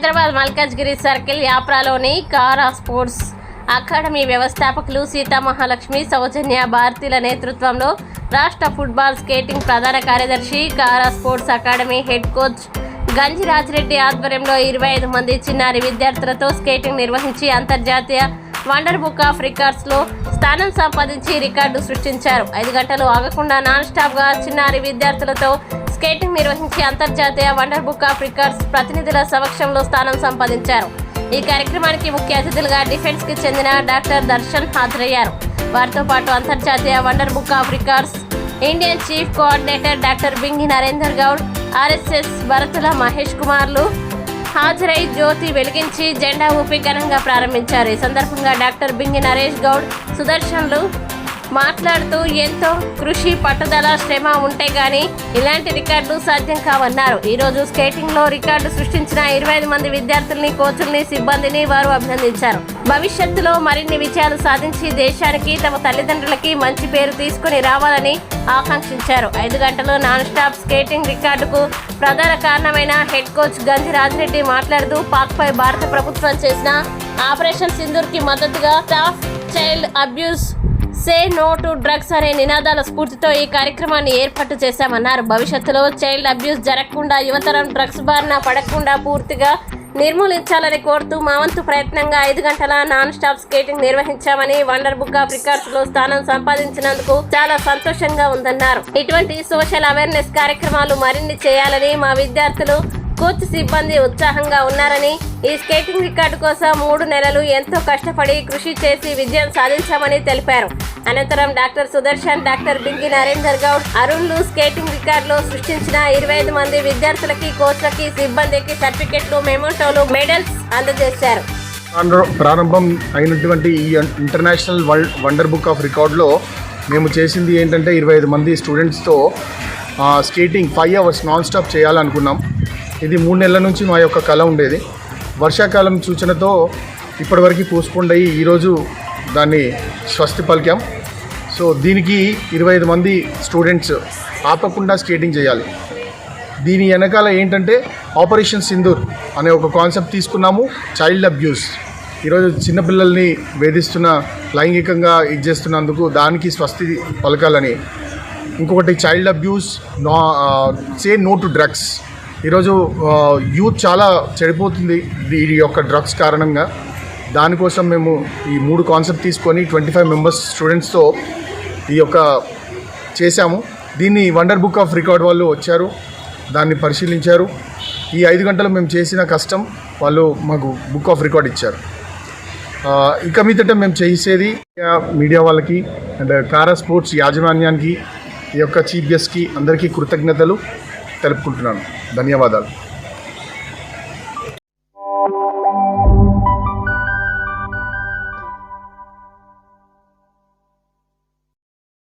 Hyderabad Malkajgiri circle యాప్రాలోని కారా sports academy వ్యవస్థాపకులు సీతామహాలక్ష్మి సౌజన్య భారతీల నేతృత్వంలో రాష్ట్ర ఫుట్బాల్ స్కేటింగ్ ప్రధాన కార్యదర్శి Kara sports academy head coach గంజి రాజిరెడ్డి ఆధ్వర్యంలో ఇరవై ఐదు మంది చిన్నారి విద్యార్థులతో స్కేటింగ్ నిర్వహించి అంతర్జాతీయ వండర్ బుక్ ఆఫ్ రికార్డ్స్లో స్థానం సంపాదించి రికార్డు సృష్టించారు. ఐదు గంటలు ఆగకుండా నాన్ స్టాప్గా చిన్నారి విద్యార్థులతో స్కేటింగ్ నిర్వహించి అంతర్జాతీయ వండర్ బుక్ ఆఫ్ రికార్డ్స్ ప్రతినిధుల సమక్షంలో స్థానం సంపాదించారు. ఈ కార్యక్రమానికి ముఖ్య అతిథులుగా డిఫెన్స్కి చెందిన డాక్టర్ దర్శన్ హాజరయ్యారు. వారితో పాటు అంతర్జాతీయ Wonder Book of Records Indian chief coordinator doctor Bingi Narender Goud RSS Bharathula Mahesh కుమార్లు హాజరై జ్యోతి వెలిగించి జెండా ఊపి ఘనంగా ప్రారంభించారు. ఈ సందర్భంగా డాక్టర్ బింగి నరేష్ గౌడ్ సుదర్శన్లు మాట్లాడుతూ ఎంతో కృషి పట్టుదల శ్రమ ఉంటే గాని ఇలాంటి రికార్డులు సాధ్యం కావన్నారు. ఈ రోజు స్కేటింగ్లో రికార్డు సృష్టించిన ఇరవై ఐదు మంది విద్యార్థుల్ని కోచుల్ని సిబ్బందిని వారు అభినందించారు. భవిష్యత్తులో మరిన్ని విజయాలు సాధించి దేశానికి తమ తల్లిదండ్రులకి మంచి పేరు తీసుకుని రావాలని ఆకాంక్షించారు. ఐదు గంటలు నాన్ స్టాప్ స్కేటింగ్ రికార్డుకు ప్రధాన కారణమైన హెడ్ కోచ్ గంజి రాజిరెడ్డి మాట్లాడుతూ పాక్పై భారత ప్రభుత్వం చేసిన ఆపరేషన్ సింధూర్కి మద్దతుగా stop child abuse say no to drugs అనే నినాదాల స్ఫూర్తితో ఈ కార్యక్రమాన్ని ఏర్పాటు చేశామన్నారు. భవిష్యత్తులో చైల్డ్ అబ్యూస్ జరగకుండా యువతరం డ్రగ్స్ బారిన పడకుండా పూర్తిగా నిర్మూలించాలని కోరుతూ మా వంతు ప్రయత్నంగా ఐదు గంటల నాన్ స్టాప్ స్కేటింగ్ నిర్వహించామని వండర్ బుక్ ఆఫ్ రికార్డ్స్లో స్థానం సంపాదించినందుకు చాలా సంతోషంగా ఉందన్నారు. ఇటువంటి సోషల్ అవేర్నెస్ కార్యక్రమాలు మరిన్ని చేయాలని మా విద్యార్థులు కోచ్ సిబ్బంది ఉత్సాహంగా ఉన్నారని ఈ స్కేటింగ్ రికార్డు కోసం మూడు నెలలు ఎంతో కష్టపడి కృషి చేసి విజయం సాధించామని తెలిపారు. అనంతరం డాక్టర్ సుదర్శన్ డాక్టర్ బింగి నరేందర్ గౌడ్ అరుణ్లు స్కేటింగ్ రికార్డులో సృష్టించిన ఇరవై ఐదు మంది విద్యార్థులకి కోచ్లకి సిబ్బందికి సర్టిఫికెట్లు మెమోటోలు మెడల్స్ అందజేశారు. ప్రారంభం అయినటువంటి ఈ international world wonder book of రికార్డ్లో మేము చేసింది ఏంటంటే ఇరవై ఐదు మంది స్టూడెంట్స్తో skating five hours non stop చేయాలనుకున్నాం. ఇది మూడు నెలల నుంచి మా యొక్క కళ ఉండేది. వర్షాకాలం సూచనతో ఇప్పటివరకు పోస్ట్పోండ్ అయ్యి ఈరోజు దాన్ని స్వస్తి పలికాం. సో దీనికి ఇరవై ఐదు మంది స్టూడెంట్స్ ఆపకుండా స్కేటింగ్ చేయాలి. దీని వెనకాల ఏంటంటే ఆపరేషన్ సింధూర్ అనే ఒక కాన్సెప్ట్ తీసుకున్నాము చైల్డ్ అబ్యూస్. ఈరోజు చిన్నపిల్లల్ని వేధిస్తున్న లైంగికంగా ఇది చేస్తున్నందుకు దానికి స్వస్తి పలకాలని. ఇంకొకటి చైల్డ్ అబ్యూస్ నా సే నో టు డ్రగ్స్. ఈరోజు యూత్ చాలా చెడిపోతుంది ఈ యొక్క డ్రగ్స్ కారణంగా. దానికోసం మేము ఈ మూడు కాన్సెప్ట్ తీసుకొని ట్వంటీ ఫైవ్ మెంబర్స్ స్టూడెంట్స్తో ఈ యొక్క చేశాము. దీన్ని వండర్ బుక్ ఆఫ్ రికార్డ్ వాళ్ళు వచ్చారు దాన్ని పరిశీలించారు. ఈ ఐదు గంటలు మేము చేసిన కష్టం వాళ్ళు మాకు బుక్ ఆఫ్ రికార్డ్ ఇచ్చారు. ఇక మీదట మేము చేసేది మీడియా- మీడియా వాళ్ళకి అండ్ కారా స్పోర్ట్స్ యాజమాన్యానికి ఈ యొక్క చీఫ్ గెస్ట్కి అందరికీ కృతజ్ఞతలు తెలుపుకుంటున్నాను. धन्यवाद